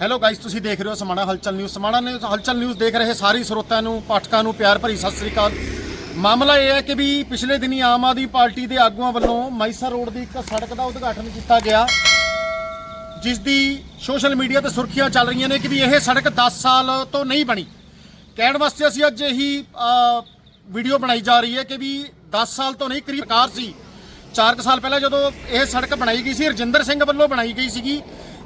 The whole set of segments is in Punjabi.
ਹੈਲੋ ਗਾਇਸ ਤੁਸੀਂ ਦੇਖ ਰਹੇ ਹੋ ਸਮਾਣਾ ਹਲਚਲ ਨਿਊਜ਼ ਸਮਾਣਾ ਨੇ ਹਲਚਲ ਨਿਊਜ਼ ਦੇਖ ਰਹੇ ਸਾਰੇ ਸਰੋਤਿਆਂ ਨੂੰ, ਪਾਠਕਾਂ ਨੂੰ ਪਿਆਰ ਭਰੀ ਸਤਿ ਸ੍ਰੀ ਅਕਾਲ। ਮਾਮਲਾ ਇਹ ਹੈ ਕਿ ਵੀ ਪਿਛਲੇ ਦਿਨੀ ਆਮ ਆਦਮੀ ਪਾਰਟੀ ਦੇ ਆਗੂਆਂ ਵੱਲੋਂ ਮਾਈਸਾ ਰੋਡ ਦੀ ਇੱਕ ਸੜਕ ਦਾ ਉਦਘਾਟਨ ਕੀਤਾ ਗਿਆ। ਜਿਸ ਦੀ ਸੋਸ਼ਲ ਮੀਡੀਆ ਤੇ ਸੁਰਖੀਆਂ ਚੱਲ ਰਹੀਆਂ ਨੇ ਕਿ ਵੀ ਇਹ ਸੜਕ 10 ਸਾਲ ਤੋਂ ਨਹੀਂ ਬਣੀ। ਕਹਿਣ ਵਾਸਤੇ ਅਸੀਂ ਅੱਜ ਇਹੀ ਵੀਡੀਓ ਬਣਾਈ ਜਾ ਰਹੀ ਹੈ ਕਿ ਵੀ 10 ਸਾਲ ਤੋਂ ਨਹੀਂ, ਕਰੀਬ ਕਾਰ ਸੀ। 4 ਸਾਲ ਪਹਿਲਾਂ ਜਦੋਂ ਇਹ ਸੜਕ ਬਣਾਈ ਗਈ ਸੀ, ਰਜਿੰਦਰ ਸਿੰਘ ਵੱਲੋਂ ਬਣਾਈ ਗਈ ਸੀਗੀ,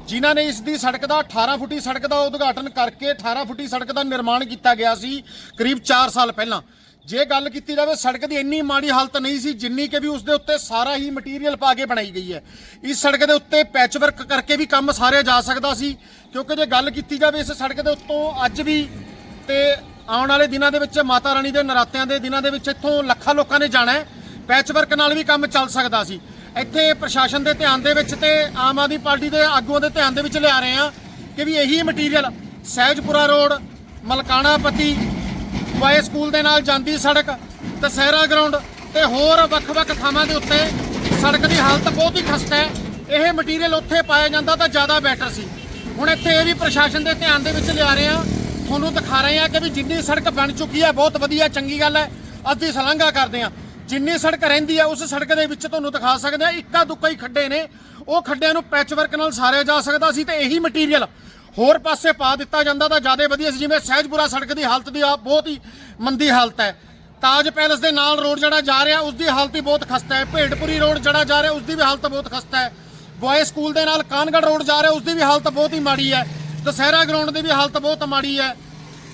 ਜਿਨ੍ਹਾਂ ਨੇ ਇਸ ਦੀ ਸੜਕ ਦਾ 18 ਫੁੱਟੀ ਸੜਕ ਦਾ ਉਦਘਾਟਨ ਕਰਕੇ 18 ਫੁੱਟੀ ਸੜਕ ਦਾ ਨਿਰਮਾਣ ਕੀਤਾ ਗਿਆ ਸੀ, ਕਰੀਬ 4 ਸਾਲ ਪਹਿਲਾਂ। ਜੇ ਗੱਲ ਕੀਤੀ ਜਾਵੇ, ਸੜਕ ਦੀ ਇੰਨੀ ਮਾੜੀ ਹਾਲਤ ਨਹੀਂ ਸੀ ਜਿੰਨੀ ਕਿ ਵੀ ਉਸ ਦੇ ਉੱਤੇ ਸਾਰਾ ਹੀ ਮਟੀਰੀਅਲ ਪਾ ਕੇ ਬਣਾਈ ਗਈ ਹੈ। ਇਸ ਸੜਕ ਦੇ ਉੱਤੇ ਪੈਚ ਵਰਕ ਕਰਕੇ ਵੀ ਕੰਮ ਸਾਰੇ ਜਾ ਸਕਦਾ ਸੀ, ਕਿਉਂਕਿ ਜੇ ਗੱਲ ਕੀਤੀ ਜਾਵੇ, ਇਸ ਸੜਕ ਦੇ ਉੱਤੋਂ ਅੱਜ ਵੀ ਤੇ ਆਉਣ ਵਾਲੇ ਦਿਨਾਂ ਦੇ ਵਿੱਚ, ਮਾਤਾ ਰਾਣੀ ਦੇ ਨਰਾਤਿਆਂ ਦੇ ਦਿਨਾਂ ਦੇ ਵਿੱਚ ਇੱਥੋਂ ਲੱਖਾਂ ਲੋਕਾਂ ਨੇ ਜਾਣਾ ਹੈ। ਪੈਚ ਵਰਕ ਨਾਲ ਵੀ ਕੰਮ ਚੱਲ ਸਕਦਾ ਸੀ। ਇੱਥੇ ਪ੍ਰਸ਼ਾਸਨ ਦੇ ਧਿਆਨ ਦੇ ਵਿੱਚ ਤੇ ਆਮ ਆਦਮੀ ਪਾਰਟੀ ਦੇ ਆਗੂਆਂ ਦੇ ਧਿਆਨ ਦੇ ਵਿੱਚ ਲਿਆ ਰਹੇ ਆ ਕਿ ਵੀ ਇਹੀ ਮਟੀਰੀਅਲ ਸਹਿਜਪੁਰਾ ਰੋਡ, ਮਲਕਾਣਾ ਪੱਤੀ, ਵਾਏ ਸਕੂਲ ਦੇ ਨਾਲ ਜਾਂਦੀ ਸੜਕ ਦਸਹਿਰਾ ਗਰਾਊਂਡ ਤੇ ਹੋਰ ਵੱਖ-ਵੱਖ ਥਾਵਾਂ ਦੇ ਉੱਤੇ ਸੜਕ ਦੀ ਹਾਲਤ ਬਹੁਤ ਹੀ ਖਸਤਾ ਹੈ। ਇਹ ਮਟੀਰੀਅਲ ਉੱਥੇ ਪਾਇਆ ਜਾਂਦਾ ਤਾਂ ਜ਼ਿਆਦਾ ਬੈਟਰ ਸੀ। ਹੁਣ ਇੱਥੇ ਇਹ ਵੀ ਪ੍ਰਸ਼ਾਸਨ ਦੇ ਧਿਆਨ ਦੇ ਵਿੱਚ ਲਿਆ ਰਹੇ ਆ ਤੁਹਾਨੂੰ ਦਿਖਾ ਰਹੇ ਆ ਕਿ ਵੀ ਜਿੰਨੀ ਸੜਕ ਬਣ ਚੁੱਕੀ ਹੈ, ਬਹੁਤ ਵਧੀਆ, ਚੰਗੀ ਗੱਲ ਹੈ। ਅਸੀਂ ਸ਼ਲਾਘਾ ਕਰਦੇ ਆ ਜਿੰਨੀ ਸੜਕ ਰਹਿੰਦੀ ਹੈ ਉਸ ਸੜਕ ਦੇ ਵਿੱਚ ਤੁਹਾਨੂੰ ਦਿਖਾ ਸਕਦੇ ਆ, ਇੱਕਾ ਦੁੱਕਾ ਹੀ ਖੱਡੇ ਨੇ। ਉਹ ਖੱਡਿਆਂ ਨੂੰ ਪੈਚ ਵਰਕ ਨਾਲ ਸਾਰਿਆ ਜਾ ਸਕਦਾ ਸੀ ਤੇ ਇਹੀ ਮਟੀਰੀਅਲ ਹੋਰ ਪਾਸੇ ਪਾ ਦਿੱਤਾ ਜਾਂਦਾ ਤਾਂ ਜ਼ਿਆਦਾ ਵਧੀਆ ਸੀ, ਜਿਵੇਂ ਸਹਿਜਪੁਰਾ ਸੜਕ ਦੀ ਹਾਲਤ ਦੀ ਆ, ਬਹੁਤ ਹੀ ਮੰਦੀ ਹਾਲਤ ਹੈ। ਤਾਜ ਪੈਲਸ ਦੇ ਨਾਲ ਰੋਡ ਜਿਹੜਾ ਜਾ ਰਿਹਾ ਉਸ ਦੀ ਹਾਲਤ ਹੀ ਬਹੁਤ ਖਸਤਾ ਹੈ। ਭੇਡਪੁਰੀ ਰੋਡ ਜਿਹੜਾ ਜਾ ਰਿਹਾ ਉਸ ਦੀ ਵੀ ਹਾਲਤ ਬਹੁਤ ਖਸਤਾ ਹੈ। ਬॉय ਸਕੂਲ ਦੇ ਨਾਲ ਕਾਨਗੜ ਰੋਡ ਜਾ ਰਿਹਾ ਉਸ ਦੀ ਵੀ ਹਾਲਤ ਬਹੁਤ ਹੀ ਮਾੜੀ ਹੈ। ਦਸਹਿਰਾ ਗਰਾਊਂਡ ਦੀ ਵੀ ਹਾਲਤ ਬਹੁਤ ਮਾੜੀ ਹੈ।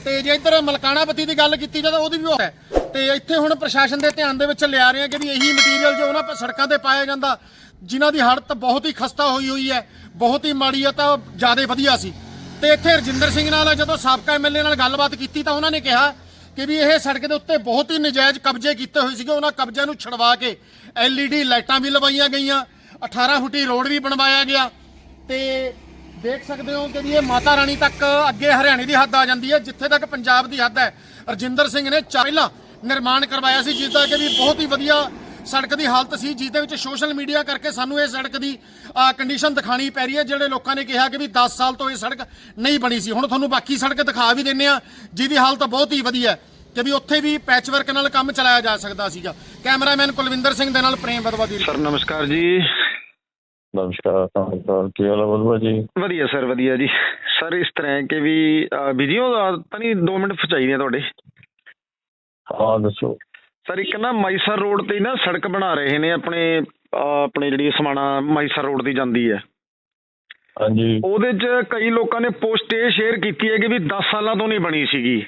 ਤੇ ਜੇ ਇੱਧਰ ਮਲਕਾਣਾ ਬੱਤੀ ਦੀ ਗੱਲ ਕੀਤੀ ਜਾਵੇ ਤਾਂ ਉਹਦੀ ਵੀ ਉਹ ਹੈ। ਤੇ ਇੱਥੇ ਹੁਣ ਪ੍ਰਸ਼ਾਸਨ ਦੇ ਧਿਆਨ ਦੇ ਵਿੱਚ ਲਿਆ ਰਹੇ ਆ ਕਿ ਵੀ ਇਹੀ ਮਟੀਰੀਅਲ ਜੋ ਉਹਨਾਂ ਪ- ਸੜਕਾਂ ਤੇ ਪਾਇਆ ਜਾਂਦਾ, ਜਿਨ੍ਹਾਂ ਦੀ ਹਾਲਤ ਬਹੁਤ ਹੀ ਖਸਤਾ ਹੋਈ ਹੋਈ ਹੈ, ਬਹੁਤ ਹੀ ਮਾੜੀ ਹੈ ਤਾਂ ਜ਼ਿਆਦਾ ਵਧੀਆ ਸੀ। ਤੇ ਇੱਥੇ ਰਜਿੰਦਰ ਸਿੰਘ ਨਾਲ ਜਦੋਂ ਸਾਬਕਾ ਐਮਐਲਏ ਨਾਲ ਗੱਲਬਾਤ ਕੀਤੀ ਤਾਂ ਉਹਨਾਂ ਨੇ ਕਿਹਾ ਕਿ ਵੀ ਇਹ ਸੜਕ ਦੇ ਉੱਤੇ ਬਹੁਤ ਹੀ ਨਜਾਇਜ਼ ਕਬਜ਼ੇ ਕੀਤੇ ਹੋਏ ਸੀਗੇ। ਉਹਨਾਂ ਕਬਜ਼ਿਆਂ ਨੂੰ ਛਡਵਾ ਕੇ ਐਲਈਡੀ ਲਾਈਟਾਂ ਵੀ ਲਵਾਈਆਂ ਗਈਆਂ 18 ਫੁੱਟੀ ਰੋਡ ਵੀ ਬਣਵਾਇਆ ਗਿਆ। ਤੇ ਦੇਖ ਸਕਦੇ ਹੋ ਕਿ ਵੀ ਇਹ ਮਾਤਾ ਰਾਣੀ ਤੱਕ ਅੱਗੇ ਹਰਿਆਣੇ ਦੀ ਹੱਦ ਆ ਜਾਂਦੀ ਹੈ, ਜਿੱਥੇ ਤੱਕ ਪੰਜਾਬ ਦੀ ਹੱਦ ਹੈ। ਰਜਿੰਦਰ ਸਿੰਘ ਨੇ ਚਾ- ਪਹਿਲਾਂ ਨਿਰਮਾਣ ਕਰਵਾਇਆ ਸੀ ਜਿਸ ਦਾ ਕਿ ਵੀ ਬਹੁਤ ਹੀ ਵਧੀਆ ਸੜਕ ਦੀ ਹਾਲਤ ਸੀ ਜਿਸ ਦੇ ਵਿੱਚ ਸੋਸ਼ਲ ਮੀਡੀਆ ਕਰਕੇ ਸਾਨੂੰ ਇਹ ਸੜਕ ਦੀ ਕੰਡੀਸ਼ਨ ਦਿਖਾਣੀ ਪੈ ਰਹੀ ਹੈ। ਜਿਹੜੇ ਲੋਕਾਂ ਨੇ ਕਿਹਾ ਕਿ ਵੀ 10 ਸਾਲ ਤੋਂ ਇਹ ਸੜਕ ਨਹੀਂ ਬਣੀ ਸੀ। ਹੁਣ ਤੁਹਾਨੂੰ ਬਾਕੀ ਸੜਕ ਦਿਖਾ ਵੀ ਦਿੰਨੇ ਆ ਜਿਹਦੀ ਹਾਲਤ ਬਹੁਤ ਹੀ ਵਧੀਆ ਹੈ ਕਿ ਵੀ ਉੱਥੇ ਵੀ ਪੈਚ ਵਰਕ ਨਾਲ ਕੰਮ ਚਲਾਇਆ ਜਾ ਸਕਦਾ ਸੀਗਾ। ਕੈਮਰਾਮੈਨ ਕੁਲਵਿੰਦਰ ਸਿੰਘ ਦੇ ਨਾਲ ਪ੍ਰੇਮ ਬਦਵਾ ਦੀ ਸਰ ਨਮਸਕਾਰ ਜੀ। ਨਮਸਕਾਰ ਨਮਸਕਾਰ। ਕੀ ਹਾਲ ਹੈ ਬਲਵਾ ਜੀ? ਵਧੀਆ ਸਰ ਵਧੀਆ ਜੀ। ਸਰ ਇਸ ਤਰ੍ਹਾਂ ਹੈ ਕਿ ਵੀ ਹੋ ਤਾਂ ਨਹੀਂ 2 ਮਿੰਟ ਚਾਹੀਦੇ ਆ ਤੁਹਾਡੇ। ਹਾਂ ਦੱਸੋ। ਸਰ ਇੱਕ ਨਾ ਮਾਈਸਰ ਰੋਡ ਤੇ ਨਾ ਸੜਕ ਬਣਾ ਰਹੇ ਨੇ ਆਪਣੇ ਆਪਣੇ ਜਿਹੜੀ ਸਮਾਣਾ ਮਾਈਸਰ ਰੋਡ ਦੀ ਜਾਂਦੀ ਹੈ। ਹਾਂਜੀ। ਉਹਦੇ 'ਚ ਕਈ ਲੋਕਾਂ ਨੇ ਪੋਸਟ ਇਹ ਸ਼ੇਅਰ ਕੀਤੀ ਹੈ ਕਿ ਵੀ 10 ਸਾਲਾਂ ਤੋਂ ਨਹੀਂ ਬਣੀ ਸੀਗੀ।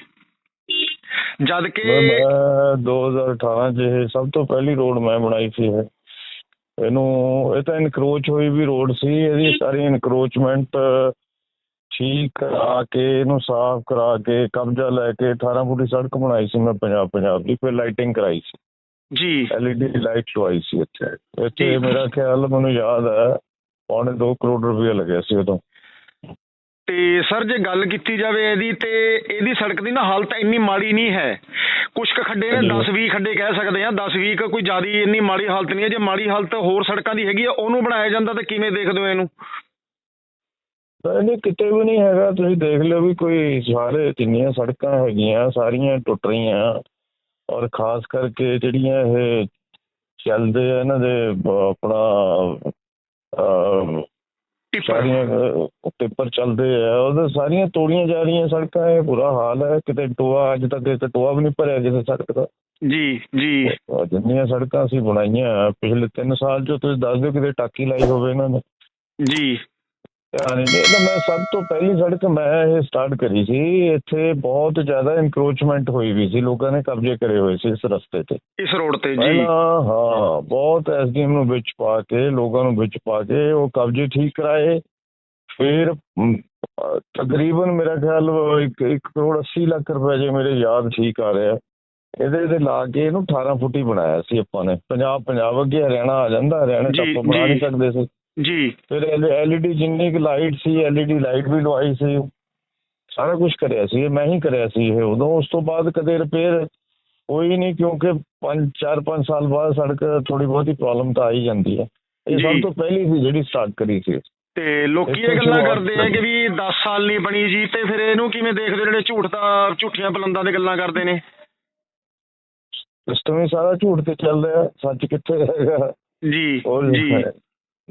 ਜਦ ਕਿ ਮੈਂ 2018 ਚ ਇਹ ਸਭ ਤੋਂ ਪਹਿਲੀ ਰੋਡ ਮੈਂ ਬਣਾਈ ਸੀ ਇਹ। ਇਹਨੂੰ ਇਹ ਤਾਂ ਇਨਕਰੋਚ ਹੋਈ ਵੀ ਰੋਡ ਸੀ ਇਹਦੀ ਸਾਰੀ ਇਨਕਰੋਚਮੈਂਟ ਠੀਕ ਕਰਾ ਕੇ ਇਹਨੂੰ ਸਾਫ਼ ਕਰਾ ਕੇ ਕਬਜ਼ਾ ਲੈ ਕੇ 18 ਫੁੱਟੀ ਸੜਕ ਬਣਾਈ ਸੀ ਮੈਂ ਪੰਜਾਬ ਪੰਜਾਬ ਦੀ ਫਿਰ ਲਾਈਟਿੰਗ ਕਰਾਈ ਸੀ। ਜੀ। ਐਲਈਡੀ ਲਾਈਟ ਲਵਾਈ ਸੀ ਇੱਥੇ। ਇੱਥੇ। ਮੇਰਾ ਖਿਆਲ ਮੈਨੂੰ ਯਾਦ ਹੈ ਪੌਣੇ 2 ਕਰੋੜ ਰੁਪਏ ਲੱਗਿਆ ਸੀ ਉਦੋਂ। ਤੇ ਸਰ ਜੇ ਗੱਲ ਕੀਤੀ ਜਾਵੇ ਇਹਦੀ ਤੇ ਇਹਦੀ ਸੜਕ ਦੀ ਨਾ ਹਾਲਤ ਇੰਨੀ ਮਾੜੀ ਨਹੀਂ ਹੈ। ਕੁਝ ਕੁ ਖੱਡੇ ਨੇ ਹਾਂਜੀ। 10 20 ਖੱਡੇ ਕਹਿ ਸਕਦੇ ਆ 10 20 ਕੋਈ ਜ਼ਿਆਦੀ ਇੰਨੀ ਮਾੜੀ ਹਾਲਤ ਨਹੀਂ ਹੈ। ਜੇ ਮਾੜੀ ਹਾਲਤ ਹੋਰ ਸੜਕਾਂ ਦੀ ਹੈਗੀ ਆ ਉਹਨੂੰ ਬਣਾਇਆ ਜਾਂਦਾ ਤਾਂ ਕਿਵੇਂ ਦੇਖਦੇ ਹੋ ਇਹਨੂੰ? ਨਹੀਂ ਕਿਤੇ ਵੀ ਨਹੀਂ ਹੈਗਾ। ਤੁਸੀਂ ਦੇਖ ਲਿਓ ਵੀ ਕੋਈ ਸਾਰੇ ਜਿੰਨੀਆਂ ਸੜਕਾਂ ਹੈਗੀਆਂ ਸਾਰੀਆਂ ਟੁੱਟ ਰਹੀਆਂ। ਔਰ ਖਾਸ ਕਰਕੇ ਜਿਹੜੀਆਂ ਇਹ ਚੱਲਦੇ ਆ ਇਹਨਾਂ ਦੇ ਆਪਣਾ ਸਾਰੀਆਂ ਟਿੱਪਰ ਚੱਲਦੇ ਆ। ਉਹਦੇ ਸਾਰੀਆਂ ਤੋੜੀਆਂ ਜਾ ਰਹੀਆਂ ਸੜਕਾਂ ਇਹ ਬੁਰਾ ਹਾਲ ਹੈ। ਕਿਤੇ ਟੋਆ ਅੱਜ ਤੱਕ ਇੱਕ ਟੋਆ ਵੀ ਨਹੀਂ ਭਰਿਆ ਕਿਸੇ ਸੜਕ ਦਾ। ਜੀ ਜੀ। ਜਿੰਨੀਆਂ ਸੜਕਾਂ ਅਸੀਂ ਬਣਾਈਆਂ ਪਿਛਲੇ 3 ਸਾਲ ਚ ਤੁਸੀਂ ਦੱਸ ਦਿਓ ਕਿਤੇ ਟਾਕੀ ਲਾਈ ਹੋਵੇ ਇਹਨਾਂ ਨੇ। ਜੀ। ਤਾਂ ਮੈਂ ਸਭ ਤੋਂ ਪਹਿਲੀ ਸੜਕ ਮੈਂ ਇਹ ਸਟਾਰਟ ਕਰੀ ਸੀ। ਇੱਥੇ ਬਹੁਤ ਜ਼ਿਆਦਾ ਇਨਕਰੋਚਮੈਂਟ ਹੋਈ ਵੀ ਸੀ। ਲੋਕਾਂ ਨੇ ਕਬਜ਼ੇ ਕਰੇ ਹੋਏ ਸੀ ਇਸ ਰਸਤੇ ਤੇ। ਇਸ ਰੋਡ ਤੇ ਜੀ। ਹਾਂ ਬਹੁਤ ਐਸਡੀਐਮ ਨੂੰ ਵਿੱਚ ਪਾ ਕੇ ਲੋਕਾਂ ਨੂੰ ਵਿੱਚ ਪਾ ਕੇ ਉਹ ਕਬਜ਼ੇ ਠੀਕ ਕਰਾਏ। ਫਿਰ ਤਕਰੀਬਨ ਮੇਰਾ ਖਿਆਲ 1 ਕਰੋੜ 80 ਲੱਖ ਰੁਪਏ ਜੇ ਮੇਰੇ ਯਾਦ ਠੀਕ ਆ ਰਿਹਾ। ਇਹਦੇ ਤੇ ਲਾ ਕੇ ਇਹਨੂੰ 18 ਫੁੱਟੀ ਬਣਾਇਆ ਸੀ ਆਪਾਂ ਨੇ। ਪੰਜਾਬ ਪੰਜਾਬ ਅੱਗੇ ਹਰਿਆਣਾ ਆ ਜਾਂਦਾ। ਹਰਿਆਣਾ ਤਾਂ ਆਪਾਂ ਬਣਾ ਨਹੀਂ। ਸਕਦੇ ਸੀ। ਜੀ। ਫਿਰ ਐਲਈਡੀ ਜਿੰਨੀ ਕੁ ਲਾਈਟ ਸੀ ਐਲਈਡੀ ਲਾਈਟ ਵੀ ਲਵਾਈ ਸੀ। ਸਾਰਾ ਕੁਝ ਕਰਿਆ ਸੀ ਮੈਂ ਹੀ ਕਰਿਆ ਸੀ ਇਹ। ਉਦੋਂ ਉਸ ਤੋਂ ਬਾਅਦ ਕਦੇ ਰਿਪੇਅਰ ਹੋਈ ਨਹੀਂ ਕਿਉਂਕਿ 5 4 5 ਸਾਲ ਬਾਅਦ ਸੜਕ ਥੋੜੀ ਬਹੁਤੀ ਪ੍ਰੋਬਲਮ ਤਾਂ ਆ ਹੀ ਜਾਂਦੀ ਹੈ। ਇਹ। ਸਭ ਤੋਂ ਪਹਿਲੀ ਸੀ ਜਿਹੜੀ ਸਟਾਰਟ ਕਰੀ ਸੀ। ਤੇ ਲੋਕੀ ਇਹ ਗੱਲਾਂ ਕਰਦੇ ਆ ਕਿ ਵੀ 10 ਸਾਲ ਨਹੀਂ ਬਣੀ ਜੀ ਤੇ ਫਿਰ ਇਹਨੂੰ ਕਿਵੇਂ ਦੇਖਦੇ ਜਿਹੜੇ ਝੂਠ ਦਾ ਝੂਠੀਆਂ ਬਲੰਦਾਂ ਦੇ ਗੱਲਾਂ ਕਰਦੇ ਨੇ? ਸਿਸਟਮ ਹੀ ਸਾਰਾ ਝੂਠ ਤੇ ਚੱਲ ਰਿਹਾ ਸੱਚ ਕਿੱਥੇ ਹੈਗਾ ਜੀ ਜੀ।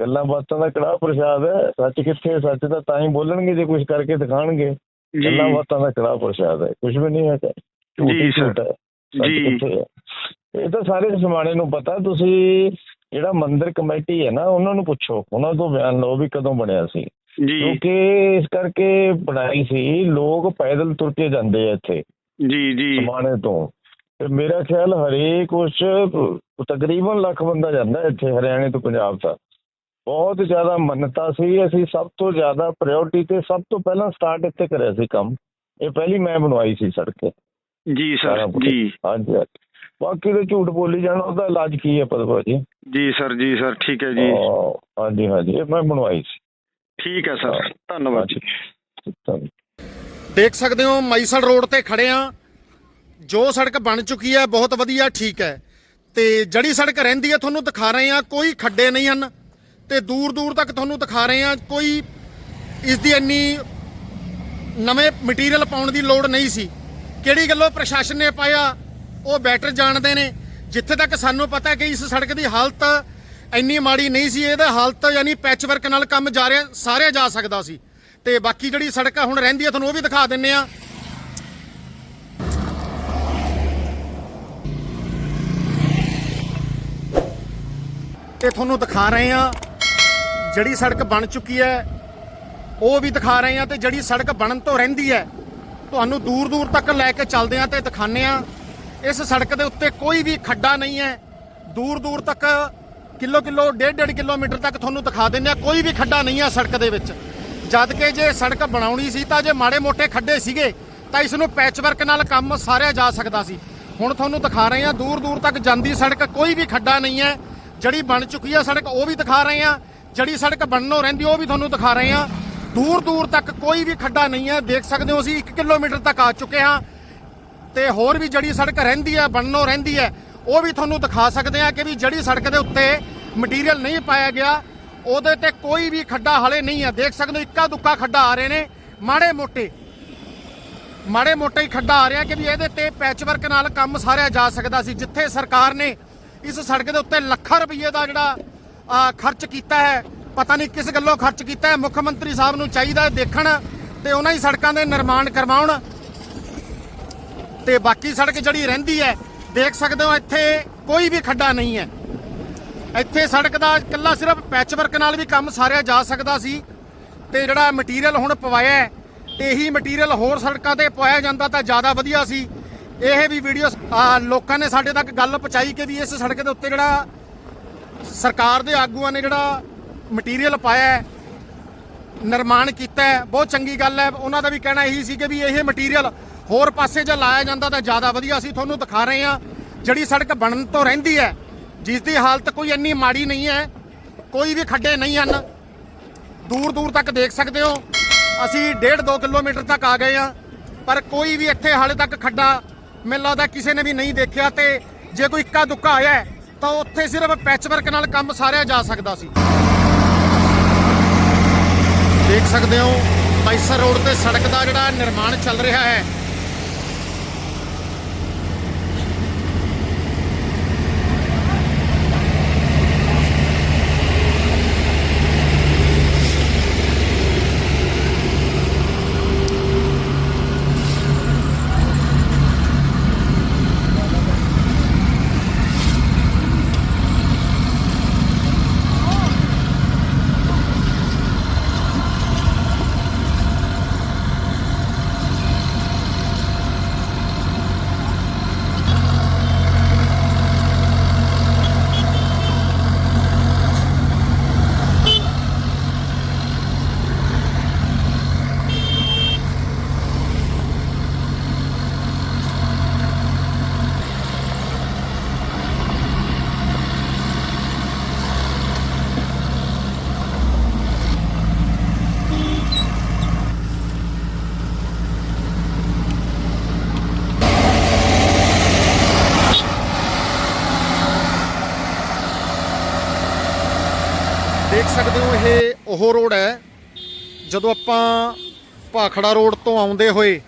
ਗੱਲਾਂ ਬਾਤਾਂ ਦਾ ਕੜਾ ਪ੍ਰਸ਼ਾਦ ਹੈ। ਸੱਚ ਕਿੱਥੇ? ਸੱਚ ਤਾਂ ਤਾਂ ਹੀ ਬੋਲਣਗੇ ਜੇ ਕੁਝ ਕਰਕੇ ਦਿਖਾਣਗੇ ਗੱਲਾਂ ਬਾਤਾਂ ਦਾ ਕੜਾ ਪ੍ਰਸ਼ਾਦ ਹੈ। ਕੁਝ ਵੀ ਨਹੀਂ ਜੀ ਹੀ। ਸਰ। ਜੀ। ਹੈ? ਇਹ ਤਾਂ ਸਾਰੇ ਸਮਾਣੇ ਨੂੰ ਪਤਾ। ਤੁਸੀਂ ਜਿਹੜਾ ਮੰਦਿਰ ਕਮੇਟੀ ਹੈ ਨਾ ਉਹਨਾਂ ਨੂੰ ਪੁੱਛੋ। ਉਹਨਾਂ ਤੋਂ ਬਿਆਨ ਲਓ ਵੀ ਕਦੋਂ ਬਣਿਆ ਸੀ। ਜੀ। ਕਿਉਂਕਿ ਇਸ ਕਰਕੇ ਬਣਾਈ ਸੀ। ਲੋਕ ਪੈਦਲ ਤੁਰ ਕੇ ਜਾਂਦੇ ਆ ਇੱਥੇ। ਜੀ ਜੀ। ਸਮਾਣੇ ਤੋਂ। ਤੇ ਮੇਰਾ ਖਿਆਲ ਹਰੇਕ ਉਸ ਤਕਰੀਬਨ ਲੱਖ ਬੰਦਾ ਜਾਂਦਾ ਇੱਥੇ ਹਰਿਆਣੇ ਤੋਂ ਪੰਜਾਬ ਤੱਕ। ਬਹੁਤ ਜ਼ਿਆਦਾ ਮੰਨਤਾ ਸੀ। ਅਸੀਂ ਸਭ ਤੋਂ ਜ਼ਿਆਦਾ ਪ੍ਰਾਇੋਰਟੀ ਤੇ ਸਭ ਤੋਂ ਪਹਿਲਾਂ ਸਟਾਰਟ ਇੱਥੇ ਕਰਿਆ ਸੀ ਕੰਮ। ਇਹ ਪਹਿਲੀ ਮੈਂ ਬਣਵਾਈ ਸੀ ਸੜਕ। ਜੀ ਸਾਰਾ। ਜੀ। ਹਾਂਜੀ। ਬਾਕੀ ਦੇ ਝੂਠ ਬੋਲੀ ਜਾਣਾ ਉਹਦਾ ਇਲਾਜ ਕੀ ਹੈ ਪਦਵਾ ਜੀ? ਜੀ ਸਰ ਜੀ ਸਰ ਠੀਕ ਹੈ ਜੀ। ਹਾਂ, ਹਾਂਜੀ ਹਾਂਜੀ। ਇਹ ਮੈਂ ਬਣਵਾਈ ਸੀ। ਠੀਕ ਹੈ ਸਰ ਧੰਨਵਾਦ ਜੀ। ਦੇਖ ਸਕਦੇ ਹੋ ਮਾਈਸਲ ਰੋਡ ਤੇ ਖੜੇ ਆ। ਜੋ ਸੜਕ ਬਣ ਚੁੱਕੀ ਹੈ ਬਹੁਤ ਵਧੀਆ ਠੀਕ ਹੈ। ਤੇ ਜਿਹੜੀ ਸੜਕ ਰਹਿੰਦੀ ਹੈ ਤੁਹਾਨੂੰ ਦਿਖਾ ਰਹੇ ਆ ਕੋਈ ਖੱਡੇ ਨਹੀਂ ਹਨ। ਤੇ ਦੂਰ ਦੂਰ ਤੱਕ ਤੁਹਾਨੂੰ ਦਿਖਾ ਰਹੇ ਆ ਕੋਈ ਇਸ ਦੀ ਇੰਨੀ ਨਵੇਂ ਮਟੀਰੀਅਲ ਪਾਉਣ ਦੀ ਲੋੜ ਨਹੀਂ ਸੀ। ਕਿਹੜੀ ਗੱਲੋਂ ਪ੍ਰਸ਼ਾਸਨ ਨੇ ਪਾਇਆ, ਉਹ ਬੈਟਰ ਜਾਣਦੇ ਨੇ। ਜਿੱਥੇ ਤੱਕ ਸਾਨੂੰ ਪਤਾ ਕਿ ਇਸ ਸੜਕ ਦੀ ਹਾਲਤ ਇੰਨੀ ਮਾੜੀ ਨਹੀਂ ਸੀ, ਇਹਦਾ ਹਾਲਤ ਯਾਨੀ ਪੈਚ ਵਰਕ ਨਾਲ ਕੰਮ ਜਾ ਰਿਹਾ ਸਾਰੇ ਜਾ ਸਕਦਾ ਸੀ। ਤੇ ਬਾਕੀ ਜਿਹੜੀ ਸੜਕ ਹੁਣ ਰਹਿੰਦੀ ਹੈ ਤੁਹਾਨੂੰ ਉਹ ਵੀ ਦਿਖਾ ਦਿੰਨੇ ਆ ਤੇ ਤੁਹਾਨੂੰ ਦਿਖਾ ਰਹੇ ਆ ਜਿਹੜੀ ਸੜਕ ਬਣ ਚੁੱਕੀ ਹੈ, ਉਹ ਵੀ ਦਿਖਾ ਰਹੇ ਆ ਤੇ ਜਿਹੜੀ ਸੜਕ ਬਣਨ ਤੋਂ ਰਹਿੰਦੀ ਹੈ, ਤੁਹਾਨੂੰ ਦੂਰ ਦੂਰ ਤੱਕ ਲੈ ਕੇ ਚੱਲਦੇ ਆ ਤੇ ਦਿਖਾਣੇ ਆ ਇਸ ਸੜਕ ਦੇ ਉੱਤੇ ਕੋਈ ਵੀ ਖੱਡਾ ਨਹੀਂ ਹੈ। ਦੂਰ ਦੂਰ ਤੱਕ ਕਿਲੋ ਕਿਲੋ ਡੇਢ ਡੇਢ ਕਿਲੋਮੀਟਰ ਤੱਕ ਤੁਹਾਨੂੰ ਦਿਖਾ ਦਿੰਦੇ ਆ ਕੋਈ ਵੀ ਖੱਡਾ ਨਹੀਂ ਹੈ ਸੜਕ ਦੇ ਵਿੱਚ। ਜਦ ਕਿ ਜੇ ਸੜਕ ਬਣਾਉਣੀ ਸੀ ਤਾਂ ਜੇ ਮਾੜੇ ਮੋਟੇ ਖੱਡੇ ਸੀਗੇ, ਤਾਂ ਇਸ ਨੂੰ ਪੈਚ ਵਰਕ ਨਾਲ ਕੰਮ ਸਾਰਿਆ ਜਾ ਸਕਦਾ ਸੀ। ਹੁਣ ਤੁਹਾਨੂੰ ਦਿਖਾ ਰਹੇ ਆ ਦੂਰ ਦੂਰ ਤੱਕ ਜਾਂਦੀ ਸੜਕ, ਕੋਈ ਵੀ ਖੱਡਾ ਨਹੀਂ ਹੈ। ਜਿਹੜੀ ਬਣ ਚੁੱਕੀ ਹੈ ਸੜਕ, ਉਹ ਵੀ ਦਿਖਾ ਰਹੇ ਆ ਜਿਹੜੀ ਸੜਕ ਬਣਨੋਂ ਰਹਿੰਦੀ, ਉਹ ਵੀ ਤੁਹਾਨੂੰ ਦਿਖਾ ਰਹੇ ਹਾਂ। ਦੂਰ ਦੂਰ ਤੱਕ ਕੋਈ ਵੀ ਖੱਡਾ ਨਹੀਂ ਹੈ। ਦੇਖ ਸਕਦੇ ਹੋ ਅਸੀਂ 1 ਕਿਲੋਮੀਟਰ ਤੱਕ ਆ ਚੁੱਕੇ ਹਾਂ। ਤੇ ਹੋਰ ਵੀ ਜਿਹੜੀ ਸੜਕ ਰਹਿੰਦੀ ਹੈ, ਬਣਨੋਂ ਰਹਿੰਦੀ ਹੈ, ਉਹ ਵੀ ਤੁਹਾਨੂੰ ਦਿਖਾ ਸਕਦੇ ਹਾਂ ਕਿ ਵੀ ਜਿਹੜੀ ਸੜਕ ਦੇ ਉੱਤੇ ਮਟੀਰੀਅਲ ਨਹੀਂ ਪਾਇਆ ਗਿਆ, ਉਹਦੇ ਤੇ ਕੋਈ ਵੀ ਖੱਡਾ ਹਲੇ ਨਹੀਂ ਹੈ। ਦੇਖ ਸਕਦੇ ਹੋ, ਇੱਕਾ ਦੁੱਕਾ ਖੱਡਾ ਆ ਰਹੇ ਨੇ। ਮਾੜੇ ਮੋਟੇ ਮਾੜੇ ਮੋਟੇ ਹੀ ਖੱਡਾ ਆ ਰਿਹਾ ਕਿ ਵੀ ਇਹਦੇ ਤੇ ਪੈਚਵਰਕ ਨਾਲ ਕੰਮ ਸਾਰਿਆ ਜਾ ਸਕਦਾ ਸੀ, ਜਿੱਥੇ ਸਰਕਾਰ ਨੇ ਇਸ ਸੜਕ ਦੇ ਉੱਤੇ ਲੱਖਾਂ ਰੁਪਏ ਦਾ ਜਿਹੜਾ ਖਰਚ ਕੀਤਾ ਹੈ। ਪਤਾ ਨਹੀਂ ਕਿਸ ਗੱਲੋਂ ਖਰਚ ਕੀਤਾ ਹੈ। ਮੁੱਖ ਮੰਤਰੀ ਸਾਹਿਬ ਨੂੰ ਚਾਹੀਦਾ ਦੇਖਣ ਤੇ ਉਹਨਾਂ ਹੀ ਸੜਕਾਂ ਦੇ ਨਿਰਮਾਣ ਕਰਵਾਉਣ। ਤੇ ਬਾਕੀ ਸੜਕ ਜਿਹੜੀ ਰਹਿੰਦੀ ਹੈ ਦੇਖ ਸਕਦੇ ਹੋ ਇੱਥੇ ਕੋਈ ਵੀ ਖੱਡਾ ਨਹੀਂ ਹੈ। ਇੱਥੇ ਸੜਕ ਦਾ ਇਕੱਲਾ ਸਿਰਫ ਪੈਚ ਵਰਕ ਨਾਲ ਵੀ ਕੰਮ ਸਾਰਿਆ ਜਾ ਸਕਦਾ ਸੀ ਤੇ ਜਿਹੜਾ ਮਟੀਰੀਅਲ ਹੁਣ ਪਵਾਇਆ ਹੈ, ਤੇ ਇਹੀ ਮਟੀਰੀਅਲ ਹੋਰ ਸੜਕਾਂ ਤੇ ਪਵਾਇਆ ਜਾਂਦਾ ਤਾਂ ਜ਼ਿਆਦਾ ਵਧੀਆ ਸੀ। ਇਹ ਵੀ ਵੀਡੀਓ ਲੋਕਾਂ ਨੇ ਸਾਡੇ ਤੱਕ ਗੱਲ ਪਹੁੰਚਾਈ ਕਿ ਵੀ ਇਸ ਸੜਕ ਦੇ ਉੱਤੇ ਜਿਹੜਾ ਸਰਕਾਰ ਦੇ ਆਗੂਆਂ ਨੇ ਜਿਹੜਾ ਮਟੀਰੀਅਲ ਪਾਇਆ ਨਿਰਮਾਣ ਕੀਤਾ ਬਹੁਤ ਚੰਗੀ ਗੱਲ ਹੈ। ਉਹਨਾਂ ਦਾ ਵੀ ਕਹਿਣਾ ਇਹੀ ਸੀ ਕਿ ਵੀ ਇਹ ਮਟੀਰੀਅਲ ਹੋਰ ਪਾਸੇ ਜੇ ਲਾਇਆ ਜਾਂਦਾ ਤਾਂ ਜ਼ਿਆਦਾ ਵਧੀਆ। ਸੀ ਤੁਹਾਨੂੰ ਦਿਖਾ ਰਹੇ ਹਾਂ, ਜਿਹੜੀ ਸੜਕ ਬਣਨ ਤੋਂ ਰਹਿੰਦੀ ਹੈ, ਜਿਸ ਦੀ ਹਾਲਤ ਕੋਈ ਇੰਨੀ ਮਾੜੀ ਨਹੀਂ ਹੈ, ਕੋਈ ਵੀ ਖੱਡੇ ਨਹੀਂ ਹਨ। ਦੂਰ ਦੂਰ ਤੱਕ ਦੇਖ ਸਕਦੇ ਹੋ, ਅਸੀਂ 1.5 2 ਕਿਲੋਮੀਟਰ ਤੱਕ ਆ ਗਏ ਹਾਂ, ਪਰ ਕੋਈ ਵੀ ਇੱਥੇ ਹਾਲੇ ਤੱਕ ਖੱਡਾ, ਮੈਨੂੰ ਲੱਗਦਾ ਕਿਸੇ ਨੇ ਵੀ ਨਹੀਂ ਦੇਖਿਆ ਤੇ ਜੇ ਕੋਈ ਇੱਕਾ ਦੁੱਕਾ ਆਇਆ ਤਾਂ ਉੱਥੇ ਸਿਰਫ ਪੈਚਵਰਕ ਨਾਲ ਕੰਮ ਸਾਰਿਆ ਜਾ ਸਕਦਾ ਸੀ। ਦੇਖ ਸਕਦੇ ਹੋ ਮੈਸਰ ਰੋਡ ਤੇ ਸੜਕ ਦਾ ਜਿਹੜਾ ਨਿਰਮਾਣ ਚੱਲ ਰਿਹਾ ਹੈ। ਦੇਖ ਸਕਦੇ ਹੋ, ਇਹ ਉਹ ਰੋਡ ਹੈ। ਜਦੋਂ ਆਪਾਂ ਭਾਖੜਾ ਰੋਡ ਤੋਂ ਆਉਂਦੇ ਹੋਏ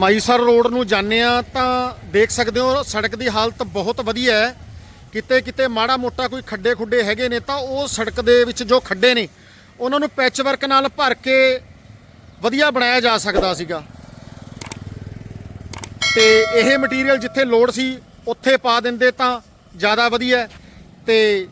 ਮਾਈਸਰ ਰੋਡ ਨੂੰ ਜਾਂਦੇ ਆ ਤਾਂ ਦੇਖ ਸਕਦੇ ਹੋ, ਸੜਕ ਦੀ ਹਾਲਤ ਬਹੁਤ ਵਧੀਆ ਹੈ। ਕਿਤੇ ਕਿਤੇ ਮਾੜਾ ਮੋਟਾ ਕੋਈ ਖੱਡੇ ਖੁੱਡੇ ਹੈਗੇ ਨੇ, ਤਾਂ ਉਹ ਸੜਕ ਦੇ ਵਿੱਚ ਜੋ ਖੱਡੇ ਨੇ, ਉਹਨਾਂ ਨੂੰ ਪੈਚ ਵਰਕ ਨਾਲ ਭਰ ਕੇ ਵਧੀਆ ਬਣਾਇਆ ਜਾ ਸਕਦਾ ਸੀਗਾ। ਤੇ ਇਹ ਮਟੀਰੀਅਲ ਜਿੱਥੇ ਲੋੜ ਸੀ, ਉੱਥੇ ਪਾ ਦਿੰਦੇ ਤਾਂ ਜ਼ਿਆਦਾ ਵਧੀਆ ਤੇ